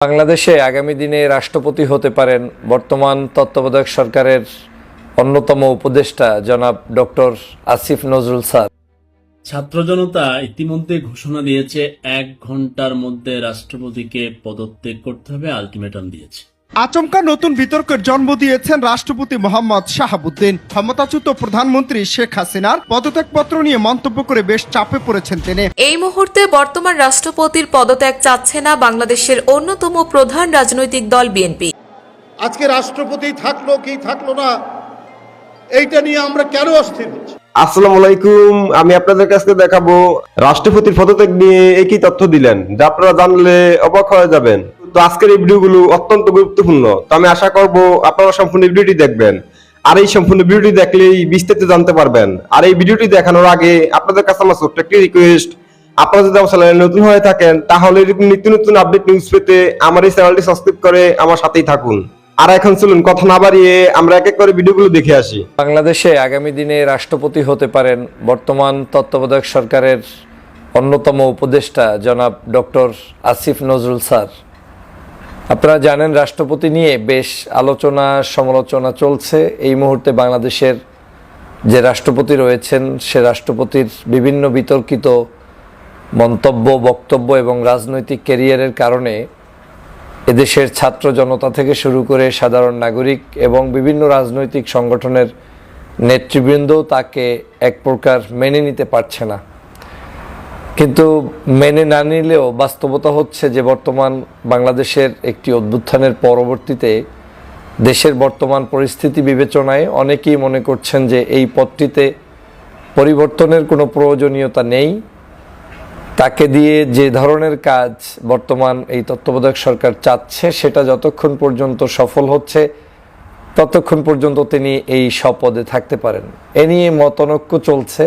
বাংলাদেশে আগামী দিনে রাষ্ট্রপতি হতে পারেন বর্তমান তত্ত্বাবধায়ক সরকারের অন্যতম উপদেষ্টা জনাব ডক্টর আসিফ নজরুল স্যার। ছাত্র জনতা ইতিমধ্যে ঘোষণা দিয়েছে, এক ঘণ্টার মধ্যে রাষ্ট্রপতিকে পদত্যাগ করতে হবে, আলটিমেটাম দিয়েছে। আচমকা নতুন বিতর্কের জন্ম দিয়েছেন রাষ্ট্রপতি মোহাম্মদ শাহাবুদ্দিন। ক্ষমতাচ্যুত প্রধানমন্ত্রী শেখ হাসিনার পদত্যাগপত্র নিয়ে মন্তব্য করে বেশ চাপে পড়েছেন তিনি। এই মুহূর্তে বর্তমান রাষ্ট্রপতির পদত্যাগ চাচ্ছে না বাংলাদেশের অন্যতম প্রধান রাজনৈতিক দল বিএনপি। আজকে রাষ্ট্রপতি থাকল কি থাকল না এইটা নিয়ে আমরা কেন অস্থির হচ্ছি? আসসালামু আলাইকুম আমি আপনাদের কাছে দেখাবো রাষ্ট্রপতির পদত্যাগ নিয়ে একই তথ্য দিলেন যা আপনারা জানলে অবাক হয়ে যাবেন। তো আজকের এই ভিডিওগুলো অত্যন্ত গুরুত্বপূর্ণ। তো আমি আশা করব আপনারা সম্পূর্ণ ভিডিওটি দেখবেন। আর এই সম্পূর্ণ ভিডিওটি দেখলেই বিস্তারিত জানতে পারবেন। আর এই ভিডিওটি দেখানোর আগে আপনাদের কাছে আমার ছোট্ট একটি রিকোয়েস্ট আপনারা যদি আমার চ্যানেলে নতুন হয়ে থাকেন, তাহলে নিত্য নতুন আপডেট নিউজ পেতে আমার এই চ্যানেলটি সাবস্ক্রাইব করে আমার সাথেই থাকুন। আর এখন চলুন, কথা না বাড়িয়ে আমরা এক এক করে ভিডিওগুলো দেখে আসি। বাংলাদেশে আগামী দিনে রাষ্ট্রপতি হতে পারেন বর্তমান তত্ত্বাবধায়ক সরকারের অন্যতম উপদেষ্টা জনাব ডক্টর আসিফ নজরুল স্যার। আপনারা জানেন, রাষ্ট্রপতি নিয়ে বেশ আলোচনা, সমালোচনা চলছে। এই মুহূর্তে বাংলাদেশের যে রাষ্ট্রপতি রয়েছেন, সে রাষ্ট্রপতির বিভিন্ন বিতর্কিত মন্তব্য, বক্তব্য এবং রাজনৈতিক ক্যারিয়ারের কারণে এদেশের ছাত্র জনতা থেকে শুরু করে সাধারণ নাগরিক এবং বিভিন্ন রাজনৈতিক সংগঠনের নেতৃবৃন্দ তাকে এক প্রকার মেনে নিতে পারছে না। কিন্তু মেনে না নিলেও বাস্তবতা হচ্ছে যে বর্তমান বাংলাদেশের একটি অভ্যুত্থানের পরবর্তীতে দেশের বর্তমান পরিস্থিতি বিবেচনায় অনেকেই মনে করছেন যে এই পথটিতে পরিবর্তনের কোনো প্রয়োজনীয়তা নেই। তাকে দিয়ে যে ধরনের কাজ বর্তমান এই তত্ত্বাবধায়ক সরকার চাচ্ছে, সেটা যতক্ষণ পর্যন্ত সফল হচ্ছে, ততক্ষণ পর্যন্ত তিনি এই স্বপদে থাকতে পারেন। এ নিয়ে মতনৈক্য চলছে।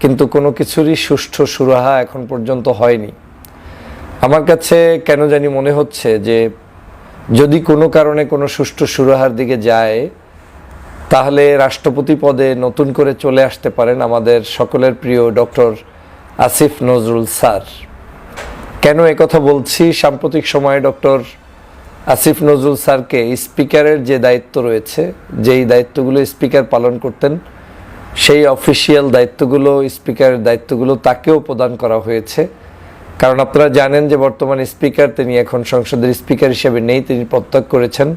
কিন্তু কোনো কিছুরই সুষ্ঠু সুরাহা এখন পর্যন্ত হয়নি। আমার কাছে কেন জানি মনে হচ্ছে যে যদি কোনো কারণে কোনো সুষ্ঠু সুরাহার দিকে যায়, তাহলে রাষ্ট্রপতি পদে নতুন করে চলে আসতে পারেন আমাদের সকলের প্রিয় ডক্টর আসিফ নজরুল স্যার। কেন কথা বলছি? সাম্প্রতিক সময়ে ডক্টর আসিফ নজরুল স্যারকে স্পিকারের যে দায়িত্ব রয়েছে, যেই দায়িত্বগুলো স্পিকার পালন করতেন সেই অফিসিয়াল দায়িত্বগুলো, স্পিকারের দায়িত্বগুলো তাকেও প্রদান করা হয়েছে। কারণ আপনারা জানেন যে বর্তমান স্পিকার, তিনি এখন সংসদের স্পিকার হিসেবে নেই, তিনি প্রত্যাগ করেছেন।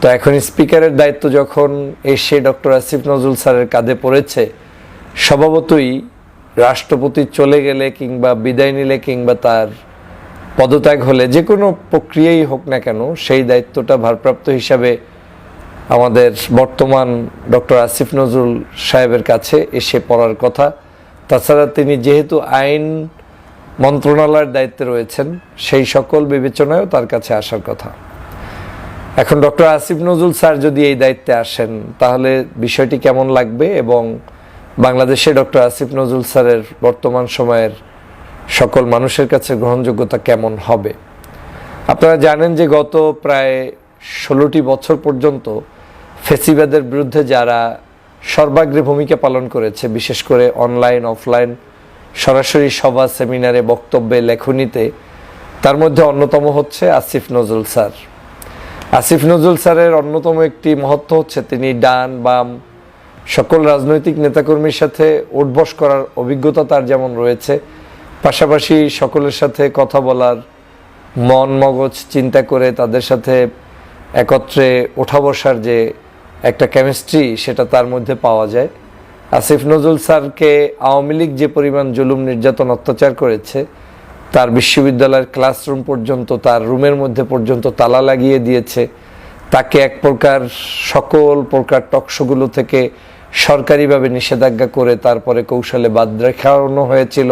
তো এখন স্পিকারের দায়িত্ব যখন এসে ডক্টর আসিফ নজরুল স্যারের কাঁধে পড়েছে, স্বভাবতই রাষ্ট্রপতি চলে গেলে কিংবা বিদায় নিলে কিংবা তার পদত্যাগ হলে যে কোনো প্রক্রিয়াই হোক না কেন, সেই দায়িত্বটা ভারপ্রাপ্ত হিসাবে আমাদের বর্তমান ডক্টর আসিফ নজরুল সাহেবের কাছে এসে পড়ার কথা। তাছাড়া তিনি যেহেতু আইন মন্ত্রণালয়ের দায়িত্বে রয়েছেন, সেই সকল বিবেচনায়ও তার কাছে আসার কথা। এখন ডক্টর আসিফ নজরুল স্যার যদি এই দায়িত্বে আসেন, তাহলে বিষয়টি কেমন লাগবে এবং বাংলাদেশে ডক্টর আসিফ নজরুল স্যারের বর্তমান সময়ের সকল মানুষের কাছে গ্রহণযোগ্যতা কেমন হবে? আপনারা জানেন যে গত প্রায় ষোলোটি বছর পর্যন্ত ফেসিবাদের বিরুদ্ধে যারা সর্বাগ্রে ভূমিকা পালন করেছে, বিশেষ করে অনলাইন অফলাইন সরাসরি সভা, সেমিনারে, বক্তব্যে, লেখনীতে, তার মধ্যে অন্যতম হচ্ছে আসিফ নজরুল স্যার। আসিফ নজরুল স্যারের অন্যতম একটি মহত্ব হচ্ছে তিনি ডান, বাম, সকল রাজনৈতিক নেতাকর্মীর সাথে উঠবস করার অভিজ্ঞতা তার যেমন রয়েছে, পাশাপাশি সকলের সাথে কথা বলার মন মগজ, চিন্তা করে তাদের সাথে একত্রে ওঠা বসার যে একটা কেমিস্ট্রি সেটা তার মধ্যে পাওয়া যায়। আসিফ নজরুল স্যারকে আওয়ামী লীগ যে পরিমাণ জুলুম নির্যাতন অত্যাচার করেছে, তার বিশ্ববিদ্যালয়ের ক্লাসরুম পর্যন্ত, তার রুমের মধ্যে পর্যন্ত তালা লাগিয়ে দিয়েছে। তাকে এক প্রকার সকল প্রকার টকশোগুলো থেকে সরকারিভাবে নিষেধাজ্ঞা করে তারপরে কৌশলে বাদ রেখানো হয়েছিল।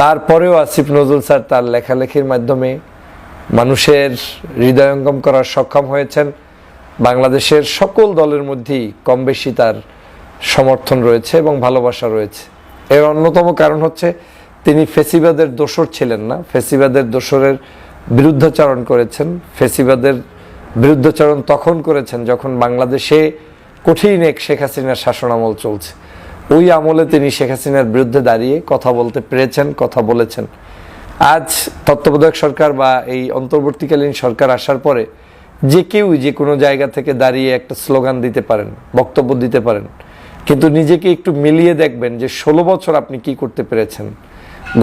তারপরেও আসিফ নজরুল স্যার তার লেখালেখির মাধ্যমে মানুষের হৃদয়ঙ্গম করার সক্ষম হয়েছেন। বাংলাদেশের সকল দলের মধ্যেই কম বেশি তার সমর্থন রয়েছে এবং ভালোবাসা রয়েছে। এর অন্যতম কারণ হচ্ছে তিনি ফেসিবাদের দোসর ছিলেন না। ফেসিবাদের দোসরের বিরুদ্ধাচরণ করেছেন। ফেসিবাদের বিরুদ্ধাচরণ তখন করেছেন যখন বাংলাদেশে কঠিন এক শেখ হাসিনার শাসনামল চলছে। ওই আমলে তিনি শেখ হাসিনার বিরুদ্ধে দাঁড়িয়ে কথা বলতে পেরেছেন, কথা বলেছেন। আজ তত্ত্বাবধায়ক সরকার বা এই অন্তর্বর্তীকালীন সরকার আসার পরে যে কেউ যে কোনো জায়গা থেকে দাঁড়িয়ে একটা স্লোগান দিতে পারেন, বক্তব্য দিতে পারেন, কিন্তু নিজেকে একটু মিলিয়ে দেখবেন যে ষোলো বছর আপনি কি করতে পেরেছেন।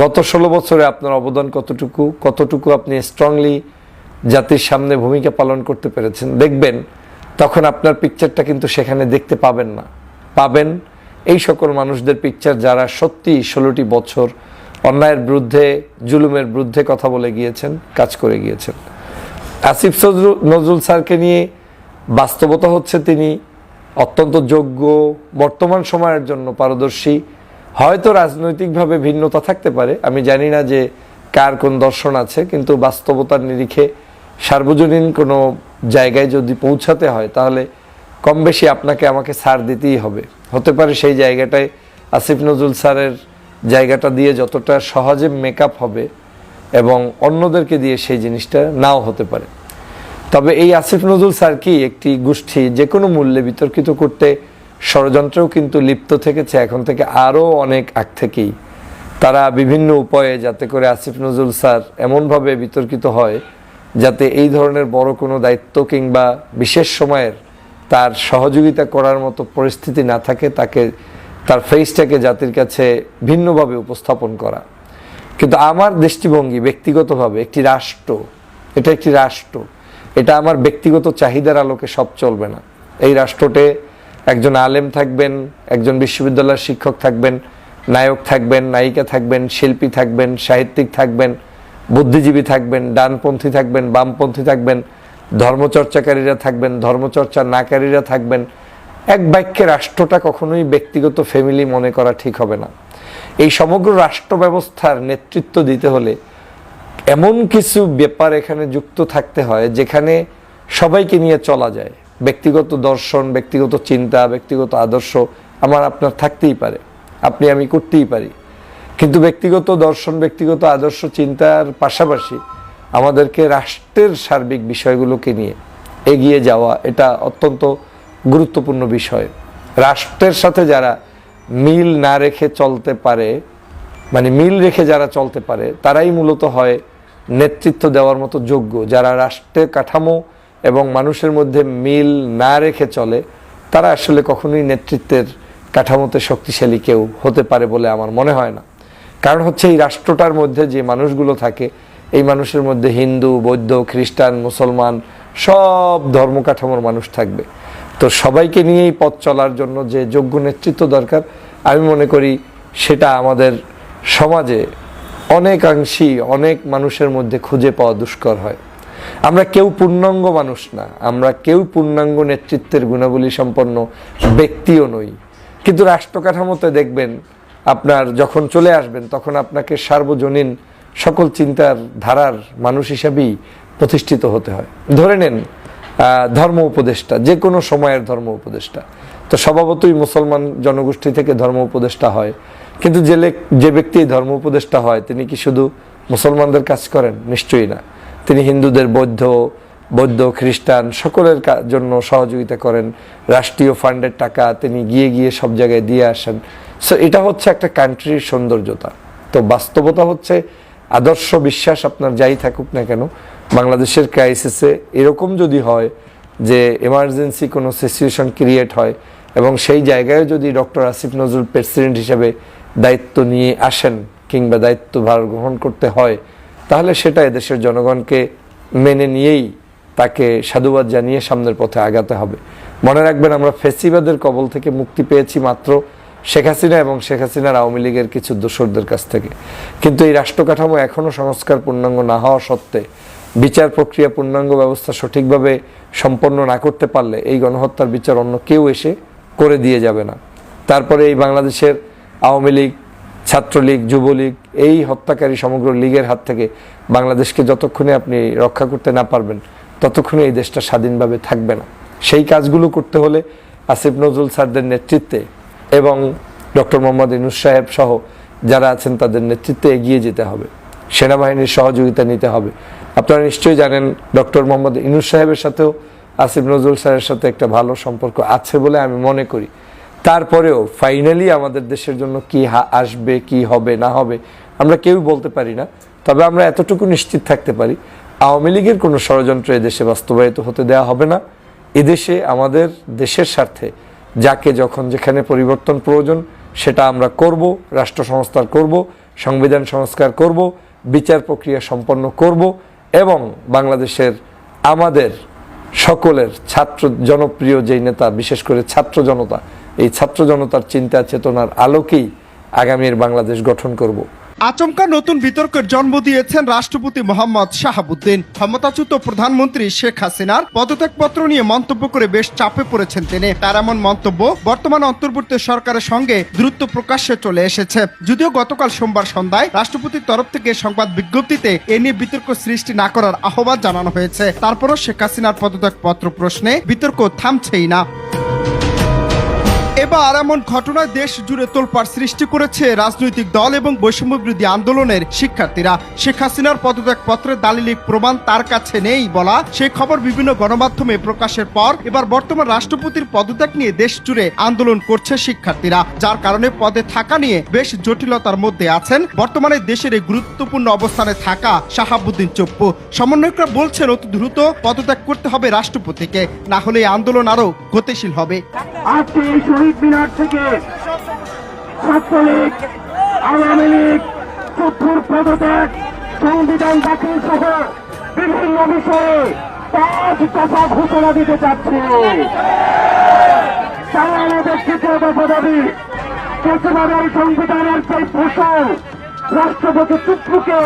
গত ষোলো বছরে আপনার অবদান কতটুকু কতটুকু আপনি স্ট্রংলি জাতির সামনে ভূমিকা পালন করতে পেরেছেন, দেখবেন তখন আপনার পিকচারটা কিন্তু সেখানে দেখতে পাবেন না। পাবেন এই সকল মানুষদের পিকচার যারা সত্যি ষোলোটি বছর অন্যায়ের বিরুদ্ধে, জুলুমের বিরুদ্ধে কথা বলে গিয়েছেন, কাজ করে গিয়েছেন। আসিফ নজরুল স্যারকে নিয়ে বাস্তবতা হচ্ছে তিনি অত্যন্ত যোগ্য, বর্তমান সময়ের জন্য পারদর্শী। হয়তো রাজনৈতিকভাবে ভিন্নতা থাকতে পারে, আমি জানি না যে কার কোন দর্শন আছে, কিন্তু বাস্তবতার নিরিখে সার্বজনীন কোনো জায়গায় যদি পৌঁছাতে হয়, তাহলে কম বেশি আপনাকে আমাকে ছাড় দিতেই হবে। হতে পারে সেই জায়গাটায় আসিফ নজরুল স্যারের জায়গাটা দিয়ে যতটা সহজে মেকআপ হবে এবং অন্যদেরকে দিয়ে সেই জিনিসটা নাও হতে পারে। তবে এই আসিফ নজরুল স্যার কি একটি গোষ্ঠী যে কোনো মূল্যে বিতর্কিত করতে ষড়যন্ত্রেও কিন্তু লিপ্ত থেকেছে, এখন থেকে আরও অনেক আগ থেকেই। তারা বিভিন্ন উপায়ে যাতে করে আসিফ নজরুল স্যার এমনভাবে বিতর্কিত হয় যাতে এই ধরনের বড় কোনো দায়িত্ব কিংবা বিশেষ সময়ের তার সহযোগিতা করার মতো পরিস্থিতি না থাকে, তাকে, তার ফেসটাকে জাতির কাছে ভিন্নভাবে উপস্থাপন করা। কিন্তু আমার দৃষ্টিভঙ্গি ব্যক্তিগতভাবে একটি রাষ্ট্র, এটা একটি রাষ্ট্র, এটা আমার ব্যক্তিগত চাহিদার আলোকে সব চলবে না। এই রাষ্ট্রতে একজন আলেম থাকবেন, একজন বিশ্ববিদ্যালয়ের শিক্ষক থাকবেন, নায়ক থাকবেন, নায়িকা থাকবেন, শিল্পী থাকবেন, সাহিত্যিক থাকবেন, বুদ্ধিজীবী থাকবেন, ডানপন্থী থাকবেন, বামপন্থী থাকবেন, ধর্মচর্চাকারীরা থাকবেন, ধর্মচর্চা নাকারীরা থাকবেন। এক বাক্যে রাষ্ট্রটা কখনোই ব্যক্তিগত ফ্যামিলি মনে করা ঠিক হবে না। এই সমগ্র রাষ্ট্র ব্যবস্থার নেতৃত্ব দিতে হলে এমন কিছু ব্যাপার এখানে যুক্ত থাকতে হয় যেখানে সবাইকে নিয়ে চলা যায়। ব্যক্তিগত দর্শন, ব্যক্তিগত চিন্তা, ব্যক্তিগত আদর্শ আমার আপনার থাকতেই পারে, আপনি আমি করতেই পারি। কিন্তু ব্যক্তিগত দর্শন, ব্যক্তিগত আদর্শ চিন্তার পাশাপাশি আমাদেরকে রাষ্ট্রের সার্বিক বিষয়গুলোকে নিয়ে এগিয়ে যাওয়া এটা অত্যন্ত গুরুত্বপূর্ণ বিষয়। রাষ্ট্রের সাথে যারা মিল না রেখে চলতে পারে মানে মিল রেখে যারা চলতে পারে, তারাই মূলত হয় নেতৃত্ব দেওয়ার মতো যোগ্য। যারা রাষ্ট্রের কাঠামো এবং মানুষের মধ্যে মিল না রেখে চলে, তারা আসলে কখনোই নেতৃত্বের কাঠামোতে শক্তিশালী কেউ হতে পারে বলে আমার মনে হয় না। কারণ হচ্ছে এই রাষ্ট্রটার মধ্যে যে মানুষগুলো থাকে, এই মানুষের মধ্যে হিন্দু, বৌদ্ধ, খ্রিস্টান, মুসলমান সব ধর্ম কাঠামোর মানুষ থাকবে। তো সবাইকে নিয়েই পথ চলার জন্য যে যোগ্য নেতৃত্ব দরকার, আমি মনে করি সেটা আমাদের সমাজে অনেকাংশেই অনেক মানুষের মধ্যে খুঁজে পাওয়া দুষ্কর হয়। আমরা কেউ পূর্ণাঙ্গ মানুষ না, আমরা কেউ পূর্ণাঙ্গ নেতৃত্বের গুণাবলী সম্পন্ন ব্যক্তিও নই। কিন্তু রাষ্ট্র কাঠামোতে দেখবেন, আপনার যখন চলে আসবেন, তখন আপনাকে সার্বজনীন সকল চিন্তার ধারার মানুষ হিসাবেই প্রতিষ্ঠিত হতে হয়। ধরে নেন ধর্ম উপদেষ্টা যে কোনো সময়ের ধর্ম উপদেষ্টা। তো স্বভাবতই মুসলমান জনগোষ্ঠী থেকে ধর্ম উপদেষ্টা হয়। কিন্তু যে যে ব্যক্তি ধর্ম উপদেষ্টা হয়, তিনি কি শুধু মুসলমানদের কাজ করেন? নিশ্চয়ই না। তিনি হিন্দুদের বৌদ্ধ বৌদ্ধ, খ্রিস্টান সকলের জন্য সহযোগিতা করেন। রাষ্ট্রীয় ফান্ডের টাকা তিনি গিয়ে গিয়ে সব জায়গায় দিয়ে আসেন। সো এটা হচ্ছে একটা কান্ট্রির সৌন্দর্যতা। তো বাস্তবতা হচ্ছে আদর্শ বিশ্বাস আপনার যাই থাকুক না কেন, বাংলাদেশের ক্রাইসিসে এরকম যদি হয় যে এমার্জেন্সি কোনো সিচুয়েশন ক্রিয়েট হয় এবং সেই জায়গায় যদি ডক্টর আসিফ নজরুল প্রেসিডেন্ট হিসেবে দায়িত্ব নিয়ে আসেন কিংবা দায়িত্বভার গ্রহণ করতে হয়, তাহলে সেটা এদেশের জনগণকে মেনে নিয়েই তাকে সাধুবাদ জানিয়ে সামনের পথে আগাতে হবে। মনে রাখবেন আমরা ফেসিবাদের কবল থেকে মুক্তি পেয়েছি মাত্র শেখ হাসিনা এবং শেখ হাসিনার আওয়ামী লীগের কিছু দোসরদের কাছ থেকে। কিন্তু এই রাষ্ট্র কাঠামো এখনও সংস্কার পূর্ণাঙ্গ না হওয়া সত্ত্বে, বিচার প্রক্রিয়া পূর্ণাঙ্গ ব্যবস্থা সঠিকভাবে সম্পন্ন না করতে পারলে এই গণহত্যার বিচার অন্য কেউ এসে করে দিয়ে যাবে না। তারপরে এই বাংলাদেশের আওয়ামী লীগ, ছাত্রলীগ, যুবলীগ এই হত্যাকারী সমগ্র লীগের হাত থেকে বাংলাদেশকে যতক্ষণে আপনি রক্ষা করতে না পারবেন, ততক্ষণে এই দেশটা স্বাধীনভাবে থাকবে না। সেই কাজগুলো করতে হলে আসিফ নজরুল স্যারদের নেতৃত্বে এবং ডক্টর মোহাম্মদ ইনুস সাহেব সহ যারা আছেন তাদের নেতৃত্বে এগিয়ে যেতে হবে। সেনাবাহিনীর সহযোগিতা নিতে হবে। আপনারা নিশ্চয়ই জানেন, ডক্টর মোহাম্মদ ইনুস সাহেবের সাথেও আসিফ নজরুল স্যারের সাথে একটা ভালো সম্পর্ক আছে বলে আমি মনে করি। তারপরেও ফাইনালি আমাদের দেশের জন্য কি আসবে, কি হবে, না হবে, আমরা কেউ বলতে পারি না। তবে আমরা এতটুকু নিশ্চিত থাকতে পারি, আওয়ামী লীগের কোনো ষড়যন্ত্র এদেশে বাস্তবায়িত হতে দেওয়া হবে না। এদেশে, আমাদের দেশের স্বার্থে যাকে যখন যেখানে পরিবর্তন প্রয়োজন, সেটা আমরা করব, রাষ্ট্র সংস্কার করব, সংবিধান সংস্কার করব, বিচার প্রক্রিয়া সম্পন্ন করব, এবং বাংলাদেশের আমাদের সকলের ছাত্র জনপ্রিয় যেই নেতা, বিশেষ করে ছাত্র জনতা, এই ছাত্র জনতার চিন্তা চেতনার আলোকেই আগামীর বাংলাদেশ গঠন করব। আচমকা নতুন বিতর্কের জন্ম দিয়েছেন রাষ্ট্রপতি মোহাম্মদ শাহাবুদ্দিন। ক্ষমতাচ্যুত প্রধানমন্ত্রী শেখ হাসিনার পদত্যাগপত্র নিয়ে মন্তব্য করে বেশ চাপে পড়েছেন তিনি। তার এমন মন্তব্য বর্তমান অন্তর্বর্তী সরকারের সঙ্গে দ্রুত প্রকাশ্যে চলে এসেছে। যদিও গতকাল সোমবার সন্ধ্যায় রাষ্ট্রপতির তরফ থেকে সংবাদ বিজ্ঞপ্তিতে এ নিয়ে বিতর্ক সৃষ্টি না করার আহ্বান জানানো হয়েছে। তারপরও শেখ হাসিনার পদত্যাগপত্র প্রশ্নে বিতর্ক থামছেই না। এবার এমন ঘটনায় দেশ জুড়ে তোলপাড় সৃষ্টি করেছে রাজনৈতিক দল এবং বৈষম্য বিরোধী আন্দোলনের শিক্ষার্থীরা। শেখ হাসিনার পদত্যাগ পত্রের দালিলিক প্রমাণ তার কাছে নেই বলা। সেই খবর বিভিন্ন গণমাধ্যমে প্রকাশের পর এবার বর্তমান রাষ্ট্রপতির পদত্যাগ নিয়ে দেশ জুড়ে আন্দোলন করছে শিক্ষার্থীরা, যার কারণে পদে থাকা নিয়ে বেশ জটিলতার মধ্যে আছেন। বর্তমানে দেশের এই গুরুত্বপূর্ণ অবস্থানে থাকা শাহাবুদ্দিন চপ্পু। সমন্বয়করা বলছেন, অতি দ্রুত পদত্যাগ করতে হবে রাষ্ট্রপতিকে, না হলে আন্দোলন আরও গতিশীল হবে। আজকে এই শহীদ মিনার থেকে ছাত্রলীগ, আওয়ামী লীগ, চতুর পদত্যাগ সংবিধান দাখিল সহ বিভিন্ন বিষয়ে পাঁচ দফা ঘোষণা দিতে চাচ্ছে। তারা আমাদের তৃতীয় দফা দাবি প্রতিবাদের সংবিধানের যে ফসল রাষ্ট্রপতি চুপ্পুকে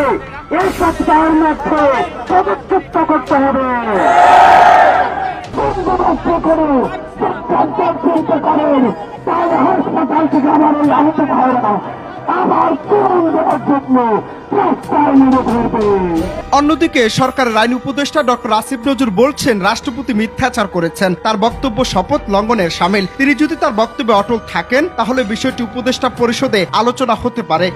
এই সপ্তাহের মধ্যে পদচ্যুত করতে হবে। অন্যদিকে সরকারের আইন উপদেষ্টা ডক্টর আসিফ নজরুল বলছেন, রাষ্ট্রপতি মিথ্যাচার করেছেন, তার বক্তব্য শপথ লঙ্ঘনের সামিল। তিনি যদি তার বক্তব্যে অটল থাকেন, তাহলে বিষয়টি উপদেষ্টা পরিষদে আলোচনা হতে পারে।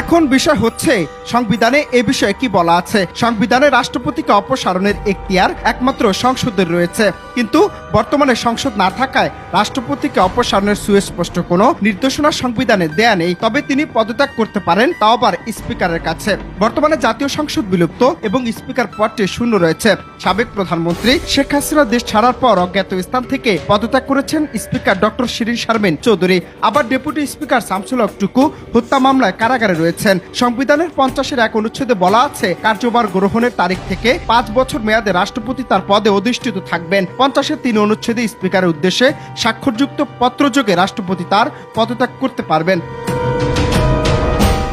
এখন বিষয় হচ্ছে, সংবিধানে এ বিষয়ে কি বলা আছে? সংবিধানে রাষ্ট্রপতিকে অপসারণের এখতিয়ার একমাত্র সংসদের রয়েছে। কিন্তু বর্তমানে সংসদ না থাকায় রাষ্ট্রপতিকে অপসারণের সুস্পষ্ট কোনো নির্দেশনা সংবিধানে দেয়া নেই। তবে তিনি পদত্যাগ করতে পারেন তাও আবার স্পিকারের কাছে। বর্তমানে জাতীয় সংসদ বিলুপ্ত এবং স্পিকার পদটি শূন্য রয়েছে। সাবেক প্রধানমন্ত্রী শেখ হাসিনা দেশ ছাড়ার পর অজ্ঞাত স্থান থেকে পদত্যাগ করেছেন স্পিকার ডক্টর শিরিন শারমিন চৌধুরী। আবার ডেপুটি স্পিকার শামসুল টুকু হত্যা মামলায় কারাগারে রয়েছেন। সংবিধানের পঞ্চাশের এক অনুচ্ছেদে বলা আছে, কার্যভার গ্রহণের তারিখ থেকে পাঁচ বছর মেয়াদে রাষ্ট্রপতি তার পদে অধিষ্ঠিত থাকবেন। পঞ্চাশের তিন অনুচ্ছেদে স্পিকারের উদ্দেশ্যে স্বাক্ষরযুক্ত পত্রযোগে রাষ্ট্রপতি তার পদত্যাগ করতে পারবেন।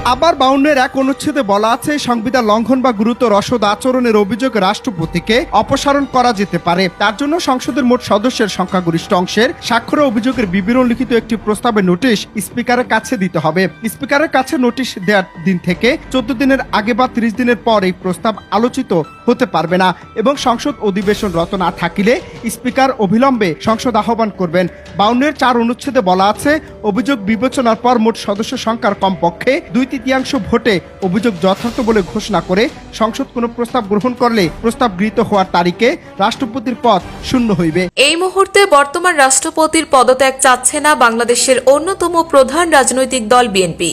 আবার বাউন্নের এক অনুচ্ছেদে বলা আছে, সংবিধান লঙ্ঘন বা গুরুতর অসদ আচরণের অভিযোগে রাষ্ট্রপতিকে অপসারণ করা যেতে পারে। তার জন্য সংসদের মোট সদস্যের সংখ্যাগরিষ্ঠ অংশের স্বাক্ষর অভিযোগের বিবরণ লিখিত একটি প্রস্তাবের নোটিশ স্পিকারের কাছে দিতে হবে। স্পিকারের কাছে নোটিশ দেওয়ার দিন থেকে চোদ্দ দিনের আগে বা ত্রিশ দিনের পর এই প্রস্তাব আলোচিত হতে পারবে না এবং সংসদ অধিবেশন রত না থাকিলে স্পিকার অবিলম্বে সংসদ আহ্বান করবেন। বাউন্নের চার অনুচ্ছেদে বলা আছে, অভিযোগ বিবেচনার পর মোট সদস্য সংখ্যার কমপক্ষে দুই তৃতীয়াংশ ভোটে অভিযোগ যথার্থ বলে ঘোষণা করে সংসদ কোনো প্রস্তাব গ্রহণ করলে প্রস্তাব গৃহীত হওয়ার তারিখে রাষ্ট্রপতির পদ শূন্য হইবে। এই মুহূর্তে বর্তমান রাষ্ট্রপতির পদত্যাগ চাচ্ছে না বাংলাদেশের অন্যতম প্রধান রাজনৈতিক দল বিএনপি।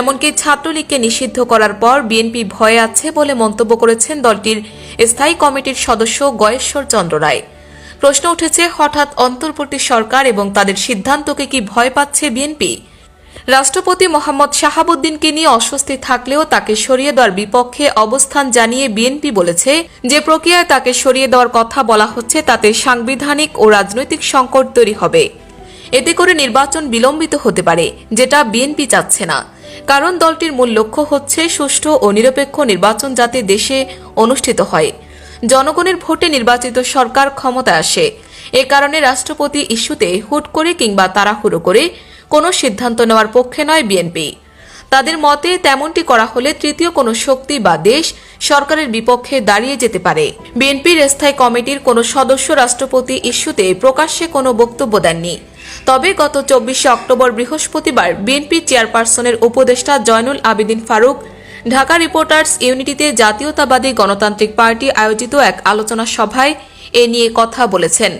এমনকি ছাত্রলীগকে নিষিদ্ধ করার পর বিএনপি ভয়ে আছে বলে মন্তব্য করেছেন দলটির স্থায়ী কমিটির সদস্য গয়েশ্বর চন্দ্র রায়। প্রশ্ন উঠেছে, হঠাৎ অন্তর্বর্তী সরকার এবং তাদের সিদ্ধান্তকে কি ভয় পাচ্ছে বিএনপি? রাষ্ট্রপতি মোহাম্মদ শাহাবুদ্দিনকে নিয়ে অস্বস্তি থাকলেও তাকে সরিয়ে দেওয়ার বিপক্ষে অবস্থান জানিয়ে বিএনপি বলেছে যে প্রক্রিয়ায় তাকে সরিয়ে দেওয়ার কথা বলা হচ্ছে, তাতে সাংবিধানিক ও রাজনৈতিক সংকট তৈরি হবে। এতে করে নির্বাচন বিলম্বিত হতে পারে, যেটা বিএনপি চাচ্ছে না। কারণ দলটির মূল লক্ষ্য হচ্ছে সুষ্ঠু ও নিরপেক্ষ নির্বাচন যাতে দেশে অনুষ্ঠিত হয়। জনগণের ভোটে নির্বাচিত সরকার ক্ষমতায় আসে। এ কারণে রাষ্ট্রপতি ইস্যুতে হুট করে কিংবা তাড়াহুড়ো করে কোনো সিদ্ধান্ত নেওয়ার পক্ষে নয় বিএনপি। তাদের মতে তেমনটি করা হলে তৃতীয় কোনো শক্তি বা দেশ সরকারের বিপক্ষে দাঁড়িয়ে যেতে পারে। বিএনপির স্থায়ী কমিটির কোনো সদস্য রাষ্ট্রপতি ইস্যুতে প্রকাশ্যে কোনো বক্তব্য দেননি। তবে গত চব্বিশে অক্টোবর বৃহস্পতিবার বিএনপি চেয়ারপারসনের উপদেষ্টা জয়নুল আবেদিন ফারুক ঢাকা রিপোর্টার্স ইউনিটিতে জাতীয়তাবাদী গণতান্ত্রিক পার্টি আয়োজিত এক আলোচনা সভায় এ নিয়ে কথা বলেছেন।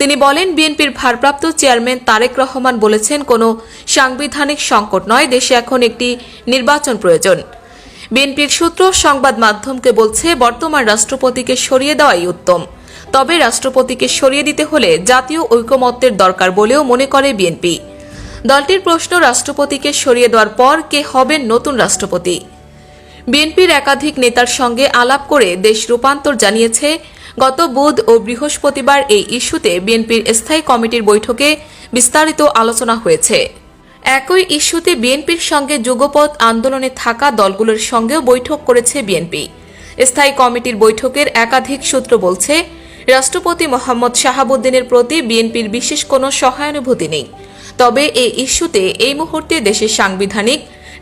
তিনি বলেন, বিএনপির ভারপ্রাপ্ত চেয়ারম্যান তারেক রহমান বলেছেন, কোনো সাংবিধানিক সংকট নয়, দেশে এখন একটি নির্বাচন প্রয়োজন। বিএনপির সূত্র সংবাদ মাধ্যমকে বলছে, বর্তমান রাষ্ট্রপতিকে সরিয়ে দেওয়াই উত্তম। তবে রাষ্ট্রপতিকে সরিয়ে দিতে হলে জাতীয় ঐকমত্যের দরকার বলেও মনে করে বিএনপি। দলটির প্রশ্ন, রাষ্ট্রপতিকে সরিয়ে দেওয়ার পর কে হবেন নতুন রাষ্ট্রপতি? বিএনপির একাধিক নেতার সঙ্গে আলাপ করে দেশ রূপান্তর জানিয়েছে গত বুধ ও বৃহস্পতিবার এই ইস্যুতে বিএনপির স্থায়ী কমিটির বৈঠকে বিস্তারিত আলোচনা হয়েছে। একই ইস্যুতে বিএনপির সঙ্গে যুগপথ আন্দোলনে থাকা দলগুলোর সঙ্গেও বৈঠক করেছে বিএনপি। স্থায়ী কমিটির বৈঠকের একাধিক সূত্র বলছে, রাষ্ট্রপতি মোহাম্মদ শাহাবুদ্দিনের প্রতি বিএনপির বিশেষ কোনো সহানুভূতি নেই। তবে এই ইস্যুতে এই মুহূর্তে দেশের সাংবিধানিক,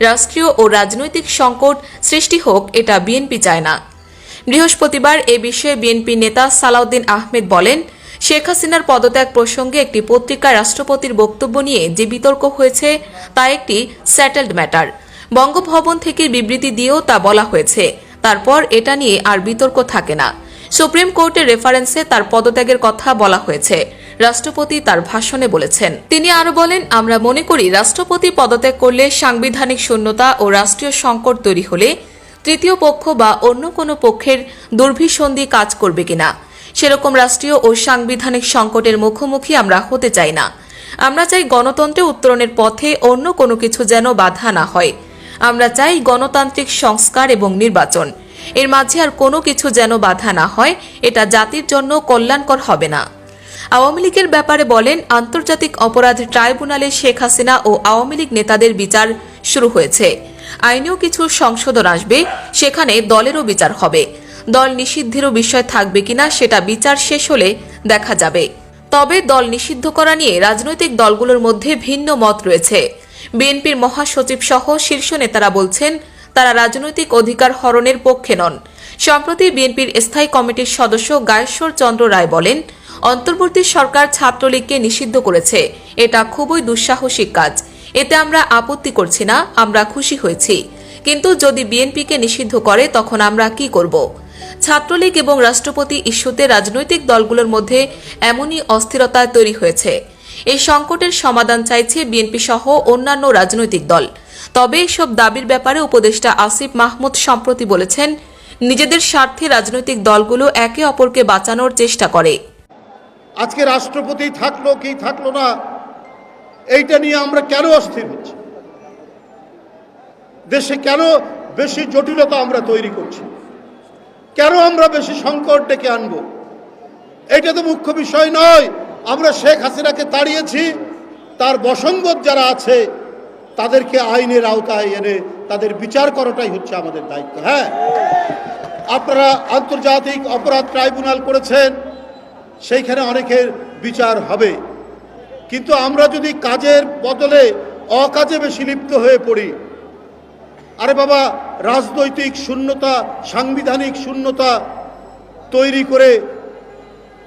রাষ্ট্রীয় ও রাজনৈতিক সংকট সৃষ্টি হোক এটা বিএনপি চায় না। বৃহস্পতিবার এ বিষয়ে বিএনপি নেতা সালাউদ্দিন আহমেদ বলেন, শেখ হাসিনার পদত্যাগ প্রসঙ্গে একটি পত্রিকায় রাষ্ট্রপতির বক্তব্য নিয়ে যে বিতর্ক হয়েছে তা একটি স্যাটেলড ম্যাটার বঙ্গভবন থেকে বিবৃতি দিয়েও তা বলা হয়েছে। তারপর এটা নিয়ে আর বিতর্ক থাকে না। সুপ্রিম কোর্টের রেফারেন্সে তার পদত্যাগের কথা বলা হয়েছে। রাষ্ট্রপতি তার ভাষণে বলেছেন, তিনি আরও বলেন, আমরা মনে করি রাষ্ট্রপতি পদত্যাগ করলে সাংবিধানিক শূন্যতা ও রাষ্ট্রীয় সংকট তৈরি হলে তৃতীয় পক্ষ বা অন্য কোনো পক্ষের দুর্ভিসন্ধি কাজ করবে কিনা? সেরকম রাষ্ট্রীয় ও সাংবিধানিক সংকটের মুখোমুখি আমরা হতে চাই না। আমরা চাই গণতন্ত্রে উত্তরণের পথে অন্য কোনো কিছু যেন বাধা না হয়। আমরা চাই গণতান্ত্রিক সংস্কার এবং নির্বাচন। এর মাঝে আর কোনো কিছু যেন বাধা না হয়, এটা জাতির জন্য কল্যাণকর হবে না। আওয়ামী লীগের ব্যাপারে বলেন, আন্তর্জাতিক অপরাধ ট্রাইব্যুনালে শেখ হাসিনা ও আওয়ামী লীগ নেতাদের বিচার শুরু হয়েছে। আইনেও কিছু সংশোধন আসবে, সেখানে দলেরও বিচার হবে। দল নিষিদ্ধেরও বিষয় থাকবে কিনা সেটা বিচার শেষ হলে দেখা যাবে। তবে দল নিষিদ্ধ করা নিয়ে রাজনৈতিক দলগুলোর মধ্যে ভিন্ন মত রয়েছে। বিএনপির মহাসচিব সহ শীর্ষ নেতারা বলছেন, তারা রাজনৈতিক অধিকার হরণের পক্ষে নন। সম্প্রতি বিএনপির স্থায়ী কমিটির সদস্য গায়েশ্বর চন্দ্র রায় বলেন, অন্তর্বর্তী সরকার ছাত্রলীগকে নিষিদ্ধ করেছে। এটা খুবই দুঃসাহসিক কাজ। এতে আমরা আপত্তি করছি না, আমরা খুশি হয়েছি। কিন্তু যদি বিএনপিকে নিষিদ্ধ করে, তখন আমরা কি করব? ছাত্রলীগ এবং রাষ্ট্রপতি ইস্যুতে রাজনৈতিক দলগুলোর মধ্যে এমনই অস্থিরতা তৈরি হয়েছে। এই সংকটের সমাধান চাইছে বিএনপি সহ অন্যান্য রাজনৈতিক দল। তবে এসব দাবির ব্যাপারে উপদেষ্টা আসিফ মাহমুদ সম্প্রতি বলেছেন, নিজেদের স্বার্থে রাজনৈতিক দলগুলো একে অপরকে বাঁচানোর চেষ্টা করে। আজকে রাষ্ট্রপতি থাকল কি থাকল না এইটা নিয়ে আমরা কেন অস্থির হচ্ছি? দেশে কেন বেশি জটিলতা আমরা তৈরি করছি? কেন আমরা বেশি সংকট ডেকে আনব? এটা তো মুখ্য বিষয় নয়। আমরা শেখ হাসিনাকে তাড়িয়েছি, তার বসঙ্গত যারা আছে, তাদেরকে আইনের আওতায় এনে তাদের বিচার করাটাই হচ্ছে আমাদের দায়িত্ব। হ্যাঁ? আপনারা আন্তর্জাতিক অপরাধ ট্রাইব্যুনাল করেছেন, সেইখানে অনেকের বিচার হবে। কিন্তু আমরা যদি কাজের বদলে অকাজে বেশি লিপ্ত হয়ে পড়ি, আরে বাবা, রাজনৈতিক শূন্যতা, সাংবিধানিক শূন্যতা তৈরি করে,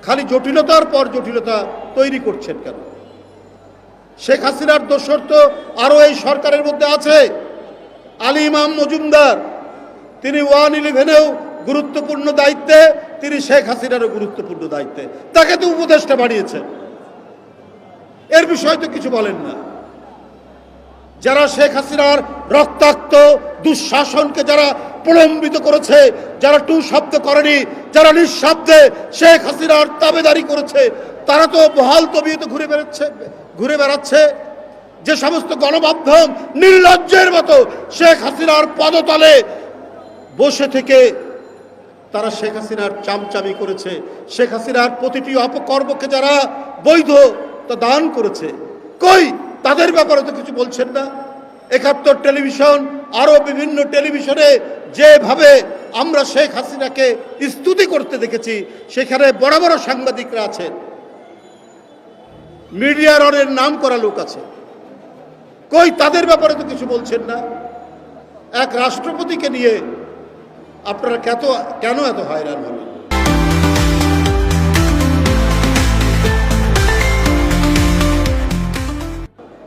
খালি জটিলতার পর জটিলতা তৈরি করছেন কেন? শেখ হাসিনার দোসর তো আরও এই সরকারের মধ্যে আছে। আলী ইমাম মজুমদার, তিনি ওয়ান ইলেভেনেও গুরুত্বপূর্ণ দায়িত্বে, তিনি শেখ হাসিনারও গুরুত্বপূর্ণ দায়িত্বে। তাকে তো উপদেশটা বাড়িয়েছেন এর বিষয়ে তো কিছু বলেন না। যারা শেখ হাসিনার রক্তাক্ত দুঃশাসনকে যারা প্রলম্বিত করেছে, যারা টু শব্দ করেনি, যারা নিঃশব্দে শেখ হাসিনার তাবেদারি করেছে, তারা তো বহাল তবিয়তে ঘুরে বেড়াচ্ছে ঘুরে বেড়াচ্ছে। যে সমস্ত গণমাধ্যম নির্লজ্জের মতো শেখ হাসিনার পদতলে বসে থেকে তারা শেখ হাসিনার চামচামি করেছে। শেখ হাসিনার প্রতিটি অপকর্মকে যারা বৈধ তা দান করেছে। কই? তাদের ব্যাপারে তো কিছু বলছেন না। একাত্তর টেলিভিশন, আরও বিভিন্ন টেলিভিশনে যেভাবে আমরা শেখ হাসিনাকে স্তুতি করতে দেখেছি, সেখানে বড় বড় সাংবাদিকরা আছেন মিডিয়ার অনেক নাম করা লোক আছে। কই? তাদের ব্যাপারে তো কিছু বলছেন না। এক রাষ্ট্রপতিকে নিয়ে আপনারা কত কেন এত হয়রান হলেন?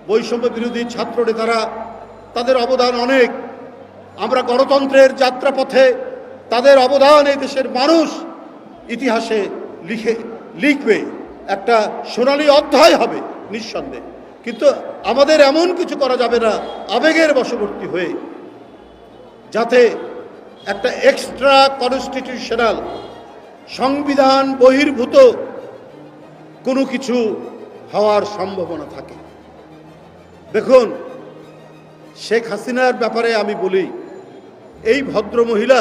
বৈষম্য বিরোধী ছাত্র নেতারা, তাদের অবদান অনেক। আমরা গণতন্ত্রের যাত্রাপথে তাদের অবদান এই দেশের মানুষ ইতিহাসে লিখে, লিখবে। একটা সোনালী অধ্যায় হবে, নিঃসন্দেহে। কিন্তু আমাদের এমন কিছু করা যাবে না, আবেগের বশবর্তী হয়ে। যাতে একটা এক্সট্রা কনস্টিটিউশনাল সংবিধান বহির্ভূত কোনো কিছু হওয়ার সম্ভাবনা থাকে। দেখুন, শেখ হাসিনার ব্যাপারে আমি বলি, এই ভদ্র মহিলা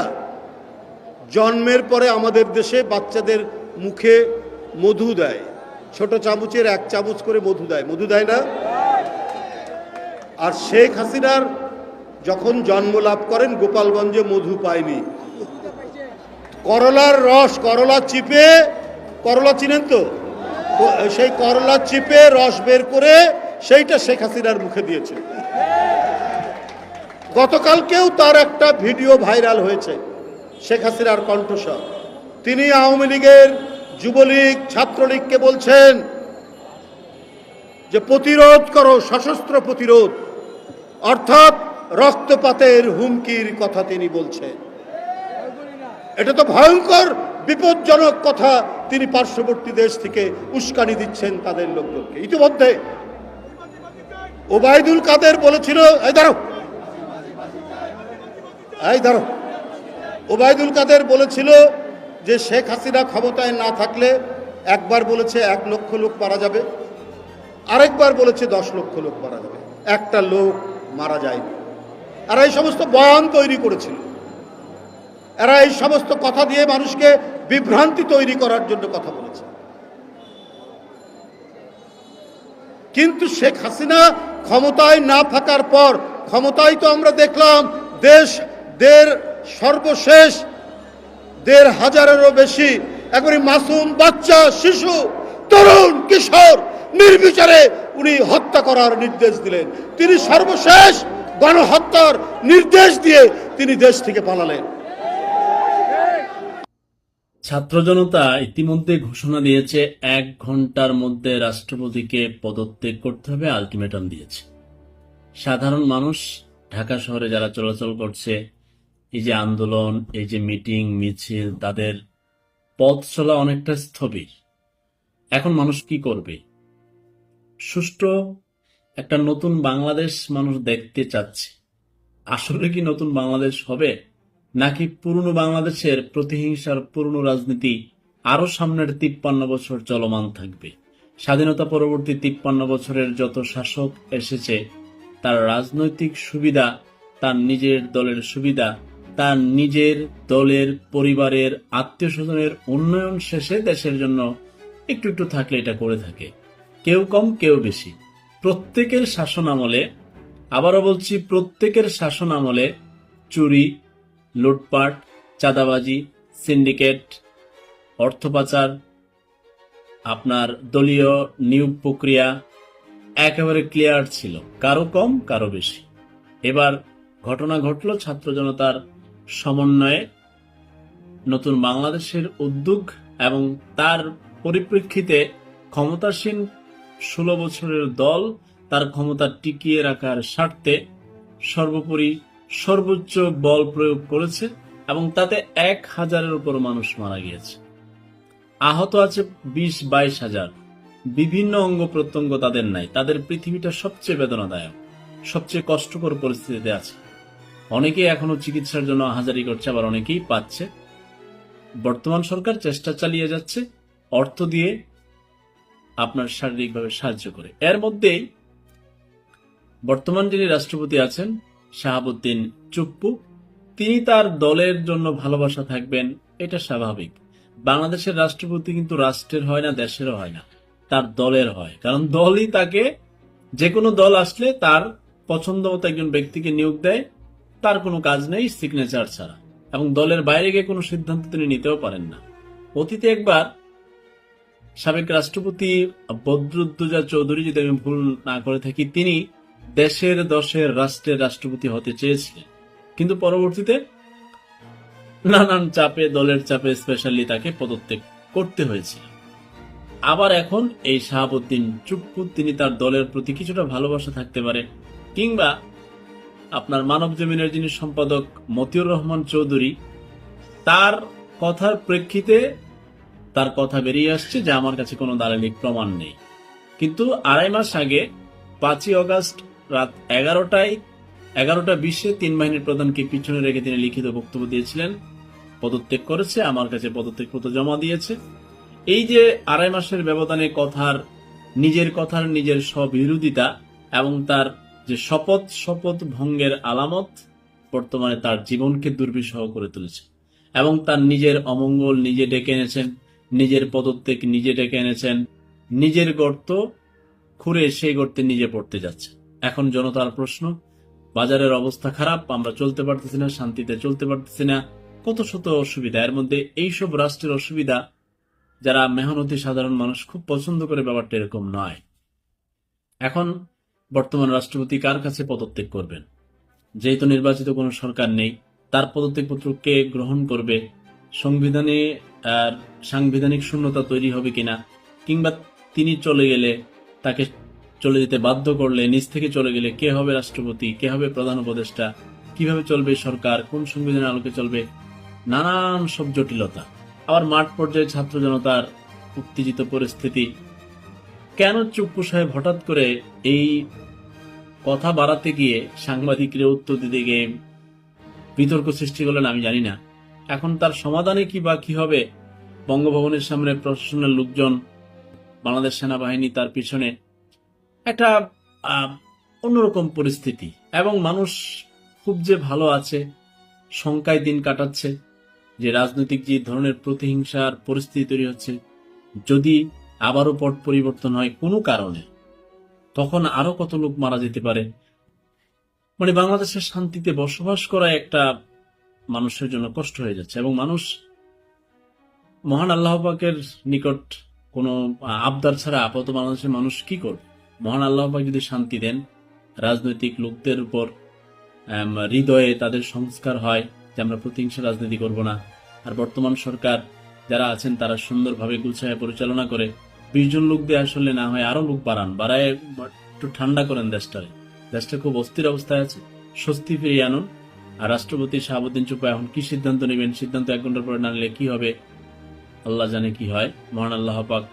জন্মের পরে আমাদের দেশে বাচ্চাদের মুখে মধু দেয়। ছোট চামচের এক চামচ করে মধু দেয়। মধু দেয় না? আর শেখ হাসিনার যখন জন্ম লাভ করেন, গোপালগঞ্জে মধু পায়নি। করলার রস, করলা চিপে, করলা চিনেন তো, সেই করলা চিপে রস বের করে সেইটা শেখ হাসিনার মুখে দিয়েছে। গতকালকেও তার একটা ভিডিও ভাইরাল হয়েছে, শেখ হাসিনার কণ্ঠস্বর। তিনি আওয়ামী লীগের যুবলীগ, ছাত্রলীগকে বলছেন যে, প্রতিরোধ করো, সশস্ত্র প্রতিরোধ। অর্থাৎ রক্তপাতের হুমকির কথা তিনি বলছেন। এটা তো ভয়ঙ্কর, বিপজ্জনক কথা তিনি পার্শ্ববর্তী দেশ থেকে উস্কানি দিচ্ছেন তাদের লোকজনকে। ইতিমধ্যে ওবায়দুল কাদের বলেছিল, এই দাঁড়ো এই দাঁড়ো ওবায়দুল কাদের বলেছিল যে শেখ হাসিনা ক্ষমতায় না থাকলে একবার বলেছে এক লক্ষ লোক মারা যাবে, আরেকবার বলেছে দশ লক্ষ লোক মারা যাবে। একটা লোক মারা যায়নি। আর এই সমস্ত বয়ান তৈরি করেছিল। এরা এই সমস্ত কথা দিয়ে মানুষকে বিভ্রান্তি তৈরি করার জন্য কথা বলেছে। কিন্তু শেখ হাসিনা ক্ষমতায় না থাকার পর ক্ষমতায় তো আমরা দেখলাম দেশ দের সর্বশেষ, দেড় হাজারেরও বেশি। একবারে মাসুম বাচ্চা, শিশু, তরুণ, কিশোর নির্বিচারে উনি হত্যা করার নির্দেশ দিলেন। তিনি সর্বশেষ গণহত্যার নির্দেশ দিয়ে তিনি দেশ থেকে পালালেন। ছাত্র জনতা ইতিমধ্যে ঘোষণা দিয়েছে, এক ঘণ্টার মধ্যে রাষ্ট্রপতিকে পদত্যাগ করতে হবে, আলটিমেটাম দিয়েছে। সাধারণ মানুষ ঢাকা শহরে যারা চলাচল করছে, এই যে আন্দোলন, এই যে মিটিং, মিছিল, তাদের পথ চলা অনেকটা স্থবির। এখন মানুষ কি করবে? সুষ্ঠু একটা নতুন বাংলাদেশ মানুষ দেখতে চাচ্ছে। আসলে কি নতুন বাংলাদেশ হবে? নাকি পুরনো বাংলাদেশের প্রতিহিংসার পুরনো রাজনীতি আরও সামনের তিপ্পান্ন বছর চলমান থাকবে? স্বাধীনতা পরবর্তী তিপ্পান্ন বছরের যত শাসক এসেছে, তার রাজনৈতিক সুবিধা, তার নিজের দলের সুবিধা, তার নিজের দলের পরিবারের আত্মীয় স্বজনের উন্নয়ন শেষে দেশের জন্য একটু একটু থাকলে এটা করে থাকে। কেউ কম, কেউ বেশি। প্রত্যেকের শাসন আমলে আবারও বলছি প্রত্যেকের শাসন আমলে চুরি লুটপাট, চাঁদাবাজি, সিন্ডিকেট, অর্থ পাচার, আপনার দলীয় নিয়োগ প্রক্রিয়া একেবারে ক্লিয়ার ছিল। কারও কম, কারও বেশি। এবার ঘটনা ঘটল ছাত্র জনতার সমন্বয়ে। নতুন বাংলাদেশের উদ্যোগ এবং তার পরিপ্রেক্ষিতে ক্ষমতাসীন ষোলো বছরের দল তার ক্ষমতা টিকিয়ে রাখার স্বার্থে সর্বোপরি সর্বোচ্চ বল প্রয়োগ করেছে এবং তাতে এক হাজারের উপর মানুষ মারা গিয়েছে। আহত আছে বিশ বাইশ হাজার। বিভিন্ন অঙ্গ প্রত্যঙ্গ তাদের নাই। তাদের পৃথিবীটা সবচেয়ে বেদনাদায়ক, সবচেয়ে কষ্টকর পরিস্থিতিতে আছে। অনেকেই এখনও চিকিৎসার জন্য হাজারি করছে, আবার অনেকেই পাচ্ছে। বর্তমান সরকার চেষ্টা চালিয়ে যাচ্ছে, অর্থ দিয়ে আপনার শারীরিকভাবে সাহায্য করে। এর মধ্যেই বর্তমান যিনি রাষ্ট্রপতি আছেন শাহাবুদ্দিন চুপ্পু তিনি তার দলের জন্য ভালোবাসা থাকবেন, এটা স্বাভাবিক। বাংলাদেশের রাষ্ট্রপতি কিন্তু রাষ্ট্রের হয় না, দেশেরও হয় না। তার দলের হয়। কারণ দলই তাকে যে কোনো দল আসলে তার পছন্দ মতো একজন ব্যক্তিকে নিয়োগ দেয়, তার কোনো কাজ নেই সিগনেচার ছাড়া। এবং দলের বাইরে গিয়ে কোনো সিদ্ধান্ত তিনি নিতেও পারেন না। অতীতে একবার সাবেক রাষ্ট্রপতি বদরুদ্দোজা চৌধুরী যদি আমি ভুল না করে থাকি, তিনি দেশের দশের রাষ্ট্রের রাষ্ট্রপতি হতে চেয়েছিলেন। কিন্তু পরবর্তীতে নানান চাপে, দলের চাপে স্পেশালি তাকে পদত্যাগ করতে হয়েছিল। আবার এখন এই শাহাবুদ্দিন চুপ্পু তিনি তার দলের প্রতি কিছুটা ভালোবাসা থাকতে পারে। কিংবা আপনার মানব জমিনের যিনি সম্পাদক মতিউর রহমান চৌধুরী, তার কথার প্রেক্ষিতে তার কথা বেরিয়ে আসছে যে আমার কাছে কোনো দালালিক প্রমাণ নেই। কিন্তু আড়াই মাস আগে পাঁচই অগাস্ট রাত এগারোটায়, এগারোটা বিশে তিন বাহিনীর প্রধানকে পিছনে রেখে তিনি লিখিত বক্তব্য দিয়েছিলেন। পদত্যাগ করেছে, আমার কাছে পদত্যাগ পত্র জমা দিয়েছে। এই যে আড়াই মাসের ব্যবধানে কথার, নিজের কথার নিজের স্ববিরোধিতা এবং তার যে শপথ শপথ ভঙ্গের আলামত বর্তমানে তার জীবনকে দুর্বিষহ করে তুলেছে এবং তার নিজের অমঙ্গল নিজে ডেকে এনেছেন, নিজের পদত্যাগ নিজে ডেকে এনেছেন, নিজের গর্ত খুঁড়ে সেই গর্তে নিজে পড়তে যাচ্ছে। এখন জনতার প্রশ্ন, বাজারের অবস্থা খারাপ, আমরা চলতে পারতেছি না, শান্তিতে চলতে পারতেছি না, কত শত অসুবিধা। এর মধ্যে এইসব রাষ্ট্রের অসুবিধা, যারা মেহনতি সাধারণ মানুষ, খুব পছন্দ করে ব্যাপারটা এরকম নয়। এখন বর্তমান রাষ্ট্রপতি কার কাছে পদত্যাগ করবেন? যেহেতু নির্বাচিত কোনো সরকার নেই, তার পদত্যাগপত্র কে গ্রহণ করবে? সংবিধানে আর সাংবিধানিক শূন্যতা তৈরি হবে কিনা, কিংবা তিনি চলে গেলে তাকে চলে যেতে বাধ্য করলে নিজ থেকে চলে গেলে কে হবে রাষ্ট্রপতি, কে হবে প্রধান উপদেষ্টা, কীভাবে চলবে সরকার, কোন সংবিধানের আলোকে চলবে, নানান সব জটিলতা। আবার মাঠ পর্যায়ে ছাত্র জনতার উত্তেজিত পরিস্থিতি। কেন চুপ্পু সাহেব হঠাৎ করে এই কথা বাড়াতে গিয়ে সাংবাদিকরা উত্তর দিতে গিয়ে বিতর্ক সৃষ্টি করলেন আমি জানি না। এখন তার সমাধানে কি বা কি হবে? বঙ্গভবনের সামনে প্রশাসনের লোকজন, বাংলাদেশ সেনাবাহিনী তার পিছনে একটা অন্যরকম পরিস্থিতি। এবং মানুষ খুব যে ভালো আছে, শঙ্কায় দিন কাটাচ্ছে, যে রাজনৈতিক যে ধরনের প্রতিহিংসার পরিস্থিতি তৈরি হচ্ছে, যদি আবারও পট পরিবর্তন হয় কোনো কারণে, তখন আরও কত লোক মারা যেতে পারে। মানে বাংলাদেশের শান্তিতে বসবাস করা একটা মানুষের জন্য কষ্ট হয়ে যাচ্ছে, এবং মানুষ মহান আল্লাহ পাকের নিকট কোনো আবদার ছাড়া আপাতত বাংলাদেশের মানুষ কি করবে? মহান আল্লাহ পাক যদি শান্তি দেন, রাজনৈতিক লোকদের উপর হৃদয়ে তাদের সংস্কার হয় যে আমরা প্রতিহিংসা রাজনীতি করব না। আর বর্তমান সরকার যারা আছেন, তারা সুন্দরভাবে গুছায় পরিচালনা করে। বিশ জন লোক দিয়ে আসলে না হয় আরও লোক বাড়ান, বাড়ায় একটু ঠান্ডা করেন দেশটারে। দেশটা খুব অস্থির অবস্থায় আছে। স্বস্তি ফিরিয়ে আনুন। আর রাষ্ট্রপতি শাহাবুদ্দিন চুপা এখন কি সিদ্ধান্ত নেবেন? সিদ্ধান্ত এক ঘণ্টার পরে না নিলে কি হবে? আল্লাহ জানে কি হয়। মহান আল্লাহ পাক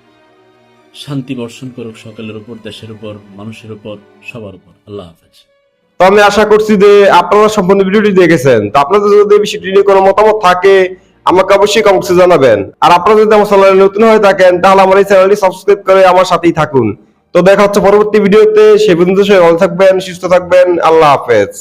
শান্তি বর্ষণ করুক সকলের উপর, দেশের উপর, মানুষের উপর, সবার উপর। আল্লাহ হাফেজ। তো আমি আশা করছি যে আপনারা সম্পূর্ণ ভিডিওটি দেখেছেন। তো আপনাদের যদি বিষয়টি নিয়ে কোনো মতামত থাকে, আমাকে অবশ্যই কমেন্টসে জানাবেন। আর আপনারা যদি আমার চ্যানেলে নতুন হয়ে থাকেন, তাহলে আমার এই চ্যানেলটি সাবস্ক্রাইব করে আমার সাথেই থাকুন। তো দেখা হচ্ছে পরবর্তী ভিডিওতে। সে পর্যন্ত সবাই ভালো থাকবেন, সুস্থ থাকবেন। আল্লাহ হাফেজ।